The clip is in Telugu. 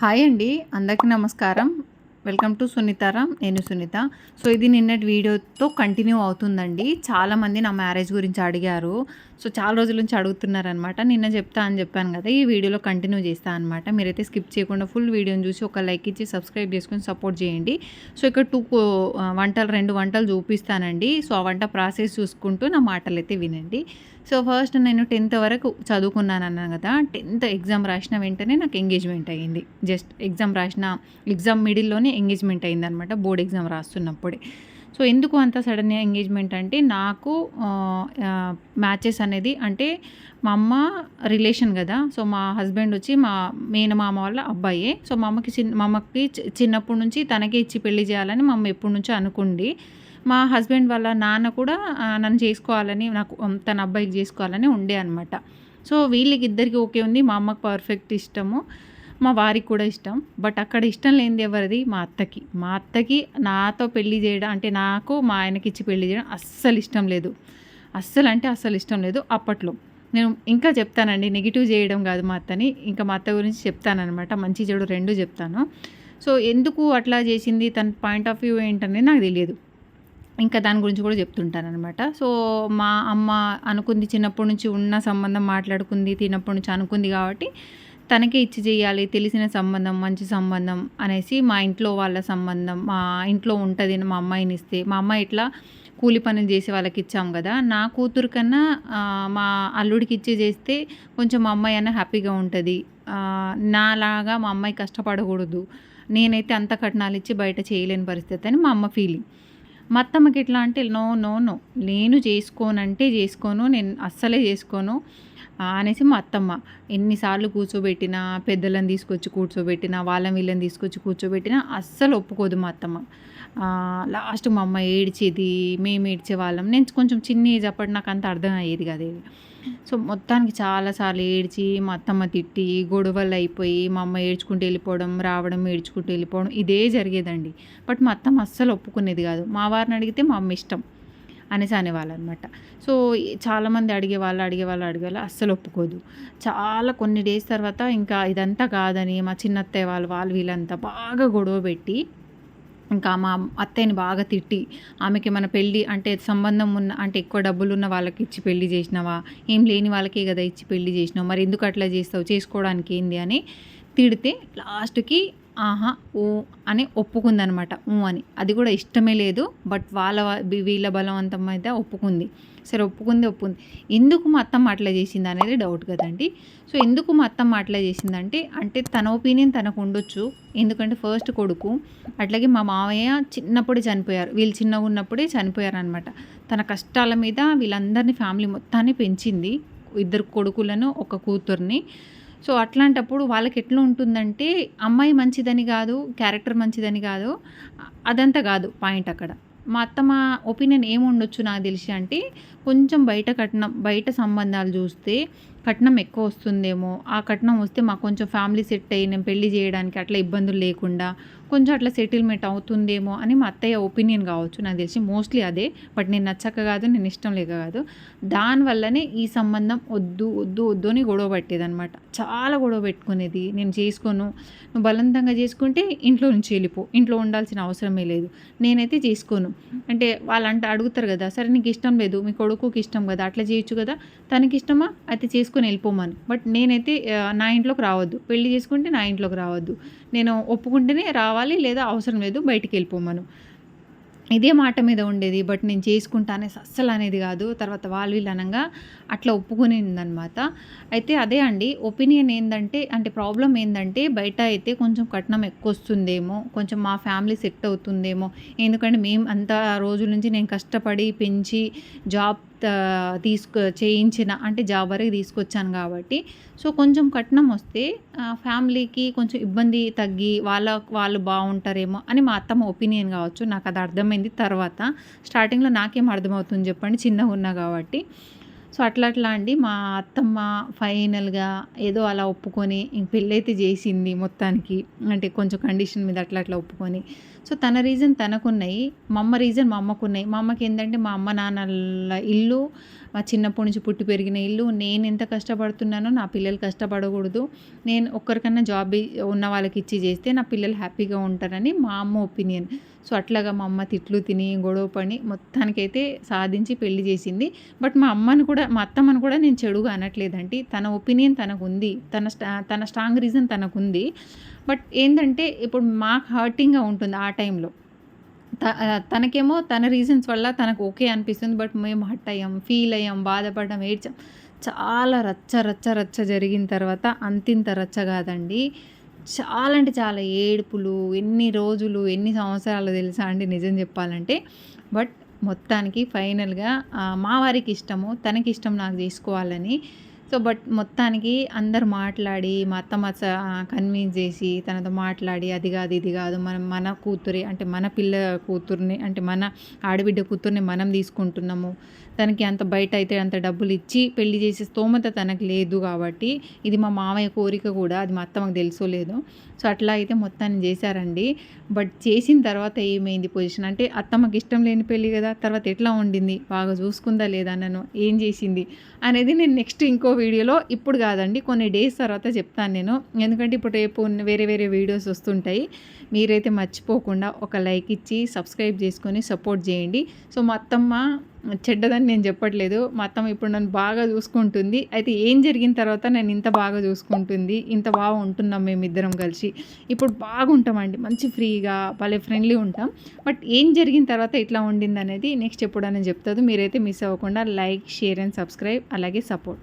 హాయ్ అండి అందరికీ నమస్కారం. వెల్కమ్ టు సునీతారాం నేను సునీత. సో ఇది నిన్నటి వీడియోతో కంటిన్యూ అవుతుందండి. చాలామంది నా మ్యారేజ్ గురించి అడిగారు. సో చాలా రోజుల నుంచి అడుగుతున్నారనమాట నిన్న చెప్తా అని చెప్పాను కదా ఈ వీడియోలో కంటిన్యూ చేస్తా అనమాట మీరైతే స్కిప్ చేయకుండా ఫుల్ వీడియోని చూసి ఒక లైక్ ఇచ్చి సబ్స్క్రైబ్ చేసుకొని సపోర్ట్ చేయండి. సో ఇక్కడ టూ వంటలు రెండు వంటలు చూపిస్తానండి. సో ఆ వంట ప్రాసెస్ చూసుకుంటూ నా మాటలు అయితే వినండి. సో ఫస్ట్ నేను టెన్త్ వరకు చదువుకున్నాను అన్నాను కదా టెన్త్ ఎగ్జామ్ రాసిన వెంటనే నాకు ఎంగేజ్మెంట్ అయ్యింది. జస్ట్ ఎగ్జామ్ రాసిన ఎగ్జామ్ మిడిల్లోనే ఎంగేజ్మెంట్ అయింది అనమాట బోర్డ్ ఎగ్జామ్ రాస్తున్నప్పుడే. సో ఎందుకు అంత సడన్ ఎంగేజ్మెంట్ అంటే నాకు మ్యాచెస్ అనేది అంటే మా అమ్మ రిలేషన్ కదా. సో మా హస్బెండ్ వచ్చి మా మేనమామ వాళ్ళ అబ్బాయే. సో మా అమ్మకి చిన్న మా అమ్మకి చిన్నప్పటి నుంచి తనకే ఇచ్చి పెళ్ళి చేయాలని మా అమ్మ ఎప్పటి నుంచో అనుకుంది. మా హస్బెండ్ వాళ్ళ నాన్న కూడా నన్ను చేసుకోవాలని నాకు తన అబ్బాయికి చేసుకోవాలని ఉండే అనమాట సో వీళ్ళకి ఇద్దరికి ఓకే ఉంది. మా అమ్మకి పర్ఫెక్ట్ ఇష్టము. మా వారికి కూడా ఇష్టం. బట్ అక్కడ ఇష్టం లేనిది ఎవరిది? మా అత్తకి. మా అత్తకి నాతో పెళ్ళి చేయడం అంటే నాకు మా ఆయనకి ఇచ్చి పెళ్ళి చేయడం అస్సలు ఇష్టం లేదు. అస్సలు అంటే అస్సలు ఇష్టం లేదు అప్పట్లో. నేను ఇంకా చెప్తానండి నెగిటివ్ చేయడం కాదు మా అత్తని. ఇంకా మా అత్త గురించి చెప్తానమాట మంచి చెడు రెండు చెప్తాను. సో ఎందుకు అట్లా చేసింది? తన పాయింట్ ఆఫ్ వ్యూ ఏంటనేది నాకు తెలియదు. ఇంకా దాని గురించి కూడా చెప్తుంటానమాట సో మా అమ్మ అనుకుంది చిన్నప్పటి నుంచి ఉన్న సంబంధం మాట్లాడుకుంది తినప్పటి నుంచి అనుకుంది కాబట్టి తనకే ఇచ్చి చేయాలి తెలిసిన సంబంధం మంచి సంబంధం అనేసి మా ఇంట్లో వాళ్ళ సంబంధం మా ఇంట్లో ఉంటుంది మా అమ్మాయిని ఇస్తే. మా అమ్మాయి ఇట్లా కూలి పనులు చేసే వాళ్ళకి ఇచ్చాం కదా. నా కూతురు కన్నా మా అల్లుడికి ఇచ్చి చేస్తే కొంచెం మా అమ్మాయి అన్న హ్యాపీగా ఉంటుంది. నాలాగా మా అమ్మాయి కష్టపడకూడదు. నేనైతే అంత కట్నాలు ఇచ్చి బయట చేయలేని పరిస్థితి అని మా అమ్మ ఫీలింగ్ మా అత్తమ్మకి ఎట్లా అంటే నో నో నో నేను చేసుకోనంటే చేసుకోను నేను అస్సలే చేసుకోను అనేసి మా అత్తమ్మ ఎన్నిసార్లు కూర్చోబెట్టినా పెద్దలను తీసుకొచ్చి కూర్చోబెట్టినా వాళ్ళని వీళ్ళని తీసుకొచ్చి కూర్చోబెట్టినా అస్సలు ఒప్పుకోదు మా అత్తమ్మ. లాస్ట్ మా అమ్మ ఏడ్చేది మేము ఏడ్చే వాళ్ళం నేను కొంచెం చిన్న ఏజ్ అప్పటి నాకు అంత అర్థం అయ్యేది కదా సో మొత్తానికి చాలాసార్లు ఏడ్చి మా అత్తమ్మ తిట్టి గొడవలు అయిపోయి మా అమ్మ ఏడ్చుకుంటూ వెళ్ళిపోవడం రావడం ఏడ్చుకుంటూ వెళ్ళిపోవడం ఇదే జరిగేదండి. బట్ మా అత్తమ్మ అస్సలు ఒప్పుకునేది కాదు. మా వారిని అడిగితే మా అమ్మ ఇష్టం అనేసి అనేవాళ్ళు అనమాట సో చాలామంది అడిగేవాళ్ళు అడిగేవాళ్ళు అడిగేవాళ్ళు అస్సలు ఒప్పుకోదు. చాలా కొన్ని డేస్ తర్వాత ఇంకా ఇదంతా కాదని మా చిన్నత్తయ్య వాళ్ళు వాళ్ళు వీళ్ళంతా బాగా గొడవ పెట్టి ఇంకా మా అత్తయ్యని బాగా తిట్టి ఆమెకి మన పెళ్ళి అంటే సంబంధం ఉన్న అంటే ఎక్కువ డబ్బులు ఉన్న వాళ్ళకి ఇచ్చి పెళ్ళి చేసినావా? ఏం లేని వాళ్ళకే కదా ఇచ్చి పెళ్ళి చేసినావు. మరి ఎందుకు అట్లా చేస్తావు? చేసుకోవడానికి ఏంది అని తిడితే లాస్ట్కి ఆహా ఊ అని ఒప్పుకుందనమాట. ఊ అని. అది కూడా ఇష్టమే లేదు బట్ వాళ్ళ వీళ్ళ బలవంతం అయితే ఒప్పుకుంది. సరే ఒప్పుకుంది ఒప్పుకుంది ఎందుకు మా అత్తమ్మ అట్లా చేసింది అనేది డౌట్ కదండి. సో ఎందుకు మా అత్తమ్మ అట్లా చేసిందంటే అంటే తన ఒపీనియన్ తనకు ఉండొచ్చు. ఎందుకంటే ఫస్ట్ కొడుకు అట్లాగే మా మావయ్య చిన్నప్పుడే చనిపోయారు. వీళ్ళు చిన్నగా ఉన్నప్పుడే చనిపోయారు అనమాట తన కష్టాల మీద వీళ్ళందరినీ ఫ్యామిలీ మొత్తాన్ని పెంచింది. ఇద్దరు కొడుకులను ఒక కూతుర్ని. సో అట్లాంటప్పుడు వాళ్ళకి ఎట్లా ఉంటుందంటే అమ్మాయి మంచిదని కాదు క్యారెక్టర్ మంచిదని కాదు అదంతా కాదు పాయింట్ అక్కడ. మా అత్తమ్మ ఒపీనియన్ ఏముండొచ్చు నాకు తెలిసి అంటే కొంచెం బయట కట్నం బయట సంబంధాలు చూస్తే కట్నం ఎక్కువ వస్తుందేమో ఆ కట్నం వస్తే మాకు కొంచెం ఫ్యామిలీ సెట్ అయ్యి నేను పెళ్ళి చేయడానికి అట్లా ఇబ్బందులు లేకుండా కొంచెం అట్లా సెటిల్మెంట్ అవుతుందేమో అని మా అత్తయ్య ఒపీనియన్ కావచ్చు. నాకు తెలిసి మోస్ట్లీ అదే బట్ నేను నచ్చక కాదు నేను ఇష్టం లేక కాదు. దానివల్లనే ఈ సంబంధం వద్దు వద్దు వద్దు అని గొడవ పట్టేదనమాట చాలా గొడవ పెట్టుకునేది. నేను చేసుకోను. నువ్వు బలవంతంగా చేసుకుంటే ఇంట్లో నుంచి వెళ్ళిపో. ఇంట్లో ఉండాల్సిన అవసరమే లేదు. నేనైతే చేసుకోను. అంటే వాళ్ళంట అడుగుతారు కదా సరే నీకు ఇష్టం లేదు. మీ కొడుకుకి ఇష్టం కదా అట్లా చేయొచ్చు కదా. తనకి ఇష్టమా? అయితే తీసుకుని వెళ్ళిపోమని. బట్ నేనైతే నా ఇంట్లోకి రావద్దు. పెళ్ళి చేసుకుంటే నా ఇంట్లోకి రావద్దు. నేను ఒప్పుకుంటేనే రావాలి లేదా అవసరం లేదు బయటికి వెళ్ళిపోమను. ఇదే మాట మీద ఉండేది. బట్ నేను చేసుకుంటానే అస్సలు అనేది కాదు. తర్వాత వాళ్ళు వీళ్ళు అనగా అట్లా ఒప్పుకునిందనమాట. అయితే అదే అండి. ఒపీనియన్ ఏంటంటే అంటే ప్రాబ్లం ఏంటంటే బయట అయితే కొంచెం కట్నం ఎక్కువ వస్తుందేమో కొంచెం మా ఫ్యామిలీ సెట్ అవుతుందేమో. ఎందుకంటే మేము అంత రోజుల నుంచి నేను కష్టపడి పెంచి జాబ్ తీసుకు చేయించిన అంటే జాబ్ వరకు తీసుకొచ్చాను కాబట్టి. సో కొంచెం కట్నం వస్తే ఫ్యామిలీకి కొంచెం ఇబ్బంది తగ్గి వాళ్ళ వాళ్ళు బాగుంటారేమో అని మా అత్తమ్మ ఒపీనియన్ కావచ్చు. నాకు అది అర్థమైంది తర్వాత. స్టార్టింగ్లో నాకేం అర్థమవుతుంది చెప్పండి. చిన్నగా ఉన్నా కాబట్టి. సో అట్లా అట్లా అండి మా అత్తమ్మ ఫైనల్గా ఏదో అలా ఒప్పుకొని పెళ్ళైతే చేసింది మొత్తానికి. అంటే కొంచెం కండిషన్ మీద అట్లా అట్లా ఒప్పుకొని. సో తన రీజన్ తనకున్నాయి మా అమ్మ రీజన్ మా అమ్మకున్నాయి. మా అమ్మకి ఏంటంటే మా అమ్మ నాన్నల ఇల్లు మా చిన్నప్పటి నుంచి పుట్టి పెరిగిన ఇల్లు. నేను ఎంత కష్టపడుతున్నానో నా పిల్లలు కష్టపడకూడదు. నేను ఒక్కరికన్నా జాబ్ ఉన్న వాళ్ళకి ఇచ్చి చేస్తే నా పిల్లలు హ్యాపీగా ఉంటారని మా అమ్మ ఒపీనియన్. సో అట్లాగా మా అమ్మ తిట్లు తిని గొడవ పడి మొత్తానికైతే సాధించి పెళ్ళి చేసింది. బట్ మా అమ్మని కూడా మా అత్తమ్మని కూడా నేను చెడుగా అనట్లేదండి. తన ఒపీనియన్ తనకు ఉంది తన స్టా తన స్ట్రాంగ్ రీజన్ తనకుంది. బట్ ఏంటంటే ఇప్పుడు మాకు హర్టింగ్గా ఉంటుంది ఆ టైంలో. తనకేమో తన రీజన్స్ వల్ల తనకు ఓకే అనిపిస్తుంది బట్ మేము హట్ అయ్యాం ఫీల్ అయ్యాం బాధపడ్డాం ఏడ్చాం. చాలా రచ్చ రచ్చ రచ్చ జరిగిన తర్వాత అంతింత రచ్చ కాదండి. చాలా అంటే చాలా ఏడుపులు ఎన్ని రోజులు ఎన్ని సంవత్సరాలు తెలుసా అండి నిజం చెప్పాలంటే. బట్ మొత్తానికి ఫైనల్గా మా వారికి ఇష్టము తనకి ఇష్టం నాకు చేసుకోవాలని సో బట్ మొత్తానికి అందరు మాట్లాడి మా అత్తమ్మ కన్విన్స్ చేసి తనతో మాట్లాడి అది కాదు ఇది కాదు మనం మన కూతురే అంటే మన పిల్ల కూతుర్ని అంటే మన ఆడబిడ్డ కూతుర్ని మనం తీసుకుంటున్నాము. తనకి అంత బయట అయితే అంత డబ్బులు ఇచ్చి పెళ్ళి చేసే స్తోమత తనకు లేదు కాబట్టి ఇది మా మామయ్య కోరిక కూడా అది మా అత్తమ్మకు తెలుసో లేదు. సో అట్లా అయితే మొత్తాన్ని చేశారండి. బట్ చేసిన తర్వాత ఏమైంది పొజిషన్? అంటే అత్తమ్మకి ఇష్టం లేని పెళ్ళి కదా తర్వాత ఎట్లా ఉండింది? బాగా చూసుకుందా లేదా నన్ను? ఏం చేసింది? అనేది నేను నెక్స్ట్ ఇంకో వీడియోలో ఇప్పుడు కాదండి కొన్ని డేస్ తర్వాత చెప్తాను నేను. ఎందుకంటే ఇప్పుడు రేపు వేరే వేరే వీడియోస్ వస్తుంటాయి. మీరైతే మర్చిపోకుండా ఒక లైక్ ఇచ్చి సబ్స్క్రైబ్ చేసుకొని సపోర్ట్ చేయండి. సో మా అత్తమ్మ చెడ్డదని నేను చెప్పట్లేదు. మా అత్తమ్మ ఇప్పుడు నన్ను బాగా చూసుకుంటుంది. అయితే ఏం జరిగిన తర్వాత నేను ఇంత బాగా చూసుకుంటుంది. ఇంత బాగా ఉంటున్నాం మేమిద్దరం కలిసి. ఇప్పుడు బాగుంటామండి. మంచి ఫ్రీగా భలే ఫ్రెండ్లీ ఉంటాం. బట్ ఏం జరిగిన తర్వాత ఇట్లా ఉండింది అనేది నెక్స్ట్ ఎప్పుడైనా చెప్తుంది. మీరైతే మిస్ అవ్వకుండా లైక్ షేర్ అండ్ సబ్స్క్రైబ్ అలాగే సపోర్ట్.